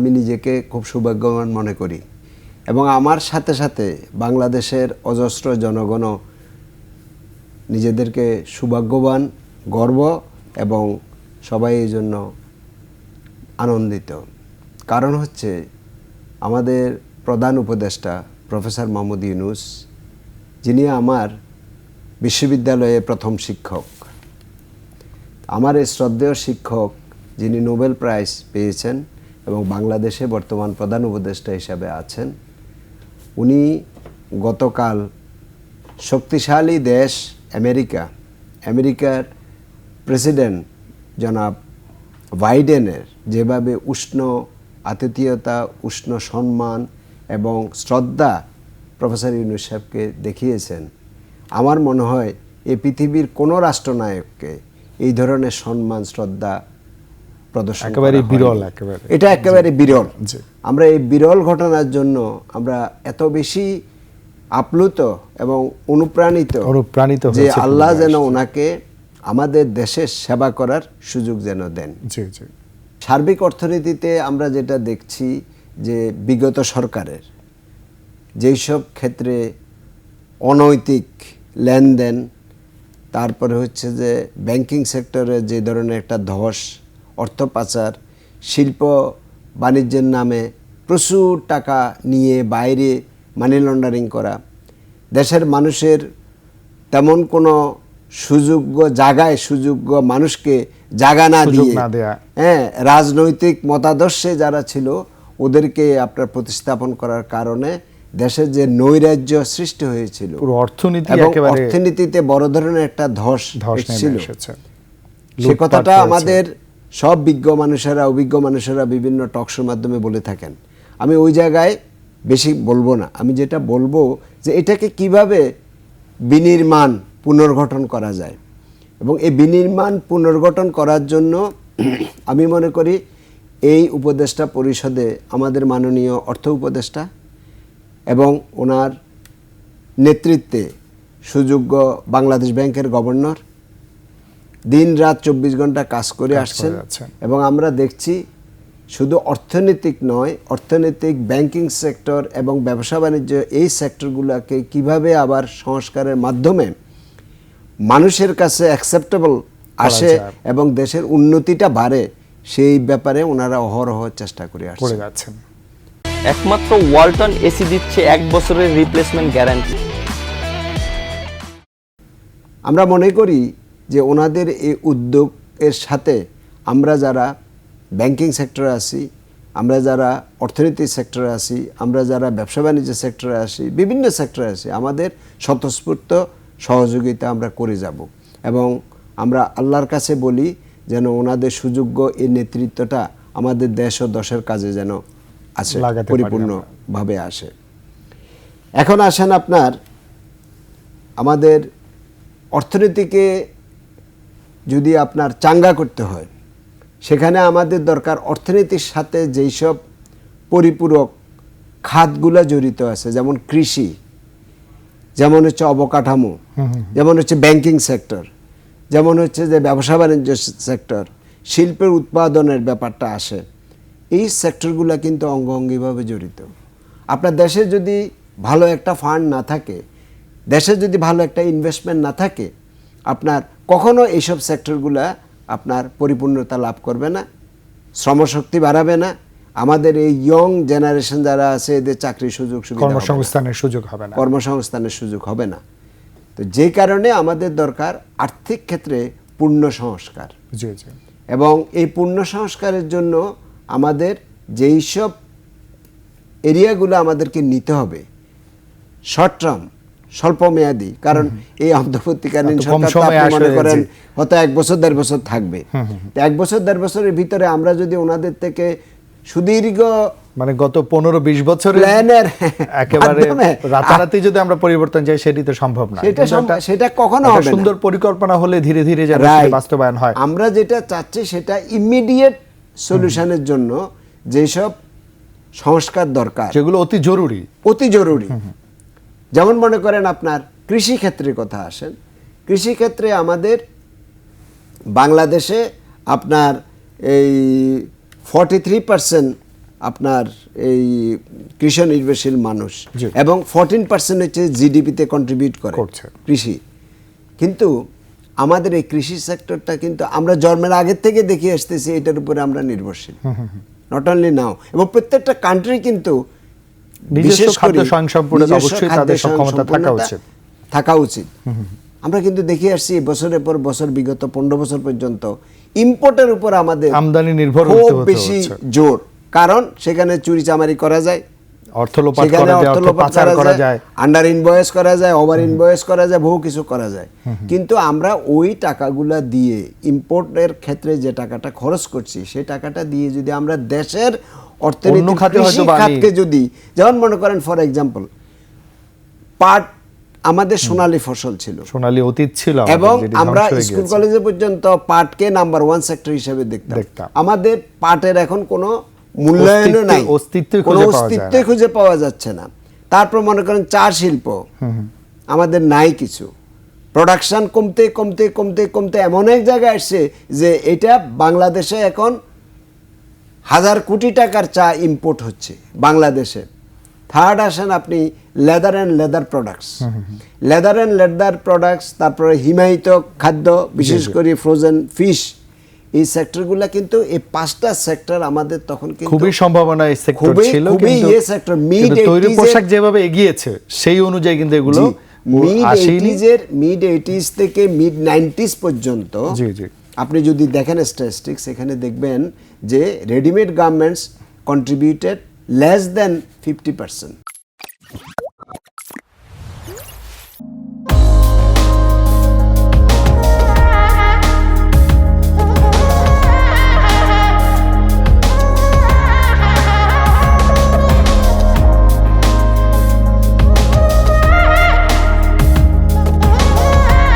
আমি নিজেকে খুব সৌভাগ্যবান মনে করি এবং আমার সাথে সাথে বাংলাদেশের অজস্র জনগণও নিজেদেরকে সৌভাগ্যবান, গর্ব এবং সবাই এই জন্য আনন্দিত। কারণ হচ্ছে আমাদের প্রধান উপদেষ্টা প্রফেসর মোহাম্মদ ইউনুস, যিনি আমার বিশ্ববিদ্যালয়ে প্রথম শিক্ষক। আমার এই শ্রদ্ধেয় শিক্ষক যিনি নোবেল প্রাইজ পেয়েছেন এবং বাংলাদেশে বর্তমান প্রধান উপদেষ্টা হিসাবে আছেন। উনি গতকাল শক্তিশালী দেশ আমেরিকা, আমেরিকার প্রেসিডেন্ট জনাব বাইডেনের যেভাবে উষ্ণ আতিথেয়তা, উষ্ণ সম্মান এবং শ্রদ্ধা প্রফেসর ইউনুস সাহেবকে দেখিয়েছেন, আমার মনে হয় এ পৃথিবীর কোনো রাষ্ট্রনায়ককে এই ধরনের সম্মান, শ্রদ্ধা প্রদর্শন একেবারে বিরল একেবারে। এটা একেবারে বিরল। আমরা এই বিরল ঘটনার জন্য আমরা এত বেশি আপ্লুত এবং অনুপ্রাণিত অনুপ্রাণিত যে আল্লাহ যেন ওনাকে আমাদের দেশের সেবা করার সুযোগ যেন দেন। সার্বিক অর্থনীতিতে আমরা যেটা দেখছি যে বিগত সরকারের যেই সব ক্ষেত্রে অনৈতিক লেনদেন তারপরে হচ্ছে যে ব্যাংকিং সেক্টরে যে ধরনের একটা ধস অর্থ পাচার শিল্প বাণিজ্যের নামে প্রচুর টাকা নিয়ে বাইরে মানি লন্ডারিং করা। দেশের মানুষের তেমন কোনো সুযোগ্য জায়গায় সুযোগ্য মানুষকে জায়গা না দিয়ে হ্যাঁ রাজনৈতিক মতাদর্শে যারা ছিল ওদেরকে আপনার প্রতিস্থাপন করার কারণে দেশের যে নৈরাজ্য সৃষ্টি হয়েছিল অর্থনীতি অর্থনীতিতে বড় ধরনের একটা ধস এসেছে। সে কথাটা আমাদের সব বিজ্ঞ মানুষেরা, অভিজ্ঞ মানুষেরা বিভিন্ন টকশোর মাধ্যমে বলে থাকেন। আমি ওই জায়গায় বেশি বলব না। আমি যেটা বলব যে এটাকে কীভাবে বিনির্মাণ পুনর্গঠন করা যায়। এবং এই বিনির্মাণ পুনর্গঠন করার জন্য আমি মনে করি এই উপদেষ্টা পরিষদে আমাদের মাননীয় অর্থ উপদেষ্টা এবং ওনার নেতৃত্বে সুযোগ্য বাংলাদেশ ব্যাংকের গভর্নর দিন রাত চব্বিশ ঘণ্টা কাজ করে আসছেন এবং আমরা দেখছি শুধু অর্থনৈতিক নয় অর্থনৈতিক ব্যাংকিং সেক্টর এবং ব্যবসা বাণিজ্য এই সেক্টরগুলোকে কীভাবে আবার সংস্কারের মাধ্যমে মানুষের কাছে অ্যাকসেপ্টেবল আসে এবং দেশের উন্নতিটা বাড়ে সেই ব্যাপারে ওনারা অহরহ চেষ্টা করে আসছেন। একমাত্র ওয়ালটন এসি দিচ্ছে এক বছরের রিপ্লেসমেন্ট গ্যারান্টি আমরা মনে করি যে ওনাদের এই উদ্যোগ এর সাথে আমরা যারা ব্যাংকিং সেক্টরে আছি আমরা যারা অর্থনীতি সেক্টরে আছি আমরা যারা ব্যবসা বাণিজ্য সেক্টরে আছি বিভিন্ন সেক্টরে আছি আমাদের স্বতঃস্ফূর্ত সহযোগিতা আমরা করে যাব। এবং আমরা আল্লাহর কাছে বলি যেন ওনাদের সুযোগ্য এই নেতৃত্বটা আমাদের দেশ ও দশের কাজে যেন আসে পরিপূর্ণভাবে আসে। এখন আসেন আপনার আমাদের অর্থনীতিকে যদি আপনার চাঙ্গা করতে হয় সেখানে আমাদের দরকার অর্থনীতির সাথে যেই সব পরিপূরক খাতগুলো জড়িত আছে যেমন কৃষি যেমন হচ্ছে অবকাঠামো যেমন হচ্ছে ব্যাংকিং সেক্টর যেমন হচ্ছে যে ব্যবসা বাণিজ্য সেক্টর শিল্পের উৎপাদনের ব্যাপারটা আসে এই সেক্টরগুলো কিন্তু অঙ্গাঙ্গিভাবে জড়িত। আপনার দেশে যদি ভালো একটা ফান্ড না থাকে দেশে যদি ভালো একটা ইনভেস্টমেন্ট না থাকে আপনার কখনো এইসব সেক্টরগুলা আপনার পরিপূর্ণতা লাভ করবে না শ্রমশক্তি বাড়াবে না। আমাদের এই ইয়ং জেনারেশন যারা আছে এদের চাকরির সুযোগ সুবিধা কর্মসংস্থানের সুযোগ হবে না। কর্মসংস্থানের সুযোগ হবে না। তো যে কারণে আমাদের দরকার আর্থিক ক্ষেত্রে পূর্ণ সংস্কার। জি জি। এবং এই পূর্ণ সংস্কারের জন্য আমাদের যেই সব এরিয়াগুলো আমাদেরকে নিতে হবে শর্ট টার্ম স্বল্প মেয়াদি কারণ এই অন্তর্বর্তীকালীন সরকার মনে করেন হয়তো এক বছর দেড় বছর থাকবে। এক বছর দেড় বছরের ভিতরে আমরা যদি ওনাদের থেকে সুদীর্ঘ মানে গত পনেরো বিশ বছরের প্ল্যানের একেবারে রাতারাতি যদি আমরা পরিবর্তন চাই সেটি তো সম্ভব না। সেটা সেটা কখনো হবে সুন্দর পরিকল্পনা হলে ধীরে ধীরে যেন বাস্তবায়ন হয়। আমরা যেটা চাচ্ছি সেটা ইমিডিয়েট সলিউশনের জন্য যেসব সংস্কার দরকার। সেগুলো অতি জরুরি। অতি জরুরি। যেমন মনে করেন আপনার কৃষি ক্ষেত্রের কথা আসেন কৃষি ক্ষেত্রে আমাদের বাংলাদেশে আপনার এই ফর্টি থ্রি পার্সেন্ট আপনার এই কৃষি নির্ভরশীল মানুষ এবং ফোরটিন পার্সেন্ট হচ্ছে জিডিপিতে কন্ট্রিবিউট করে। কৃষি। কিন্তু আমাদের এই কৃষি সেক্টরটা কিন্তু আমরা জন্মের আগের থেকে দেখে আসতেছি এটার উপরে আমরা নির্ভরশীল। নট অনলি নাও এবং প্রত্যেকটা কান্ট্রি কিন্তু বিশেষ খাদ্য স্বয়ংসম্পূর্ণতা অবশ্যই তাদের সক্ষমতা থাকা উচিত। থাকা উচিত। আমরা কিন্তু দেখে আসছি বছরের পর বছর বিগত পনেরো বছর পর্যন্ত ইম্পোর্টের উপর আমাদের আমদানি নির্ভর খুব বেশি জোর। কারণ সেখানে চুরি চামারি করা যায়। করা আন্ডার ইনভয়েস করা যায় ওভার ইনভয়েস করা যায় বহু কিছু করা যায়। কিন্তু আমরা ওই টাকাগুলা দিয়ে ইম্পোর্টের ক্ষেত্রে যে টাকাটা খরচ করছি সেই টাকাটা দিয়ে যদি আমরা দেশের অর্থনীতি খাতকে যদি যেমন মনে করেন ফর এক্সাম্পল পাট আমাদের সোনালী ফসল ছিল। সোনালী অতীত ছিল এবং আমরা স্কুল কলেজে পর্যন্ত পাটকে নাম্বার ওয়ান সেক্টর হিসেবে দেখতাম। আমাদের পাটের এখন কোনো মূল্যায়নও নাই। অস্তিত্বই খুঁজে পাওয়া যাচ্ছে না। তারপর মনে করেন চা শিল্প আমাদের নাই কিছু। প্রোডাকশন কমতে কমতে কমতে কমতে এমন এক জায়গায় আসছে যে এটা বাংলাদেশে এখন হাজার কোটি টাকার চা ইম্পোর্ট হচ্ছে বাংলাদেশে। থার্ড আসেন আপনি leather and leather products leather and leather products তারপরে হিমায়িত খাদ্য বিশেষ করে ফ্রোজেন ফিশ এই সেক্টরগুলো কিন্তু এই পাঁচটা সেক্টর আমাদের তখন কিন্তু খুবই সম্ভাবনা এই সেক্টর খুবই- ছিল খুবই sector, mid কিন্তু তৈরি পোশাক যেভাবে এগিয়েছে সেই অনুযায়ী কিন্তু এগুলো মিড এইটিজের মিড এইটিজ থেকে মিড নাইনটিস পর্যন্ত জি, জি। আপনি যদি দেখেন স্ট্যাটিস্টিক্স এখানে দেখবেন যে readymade garments contributed less than fifty percent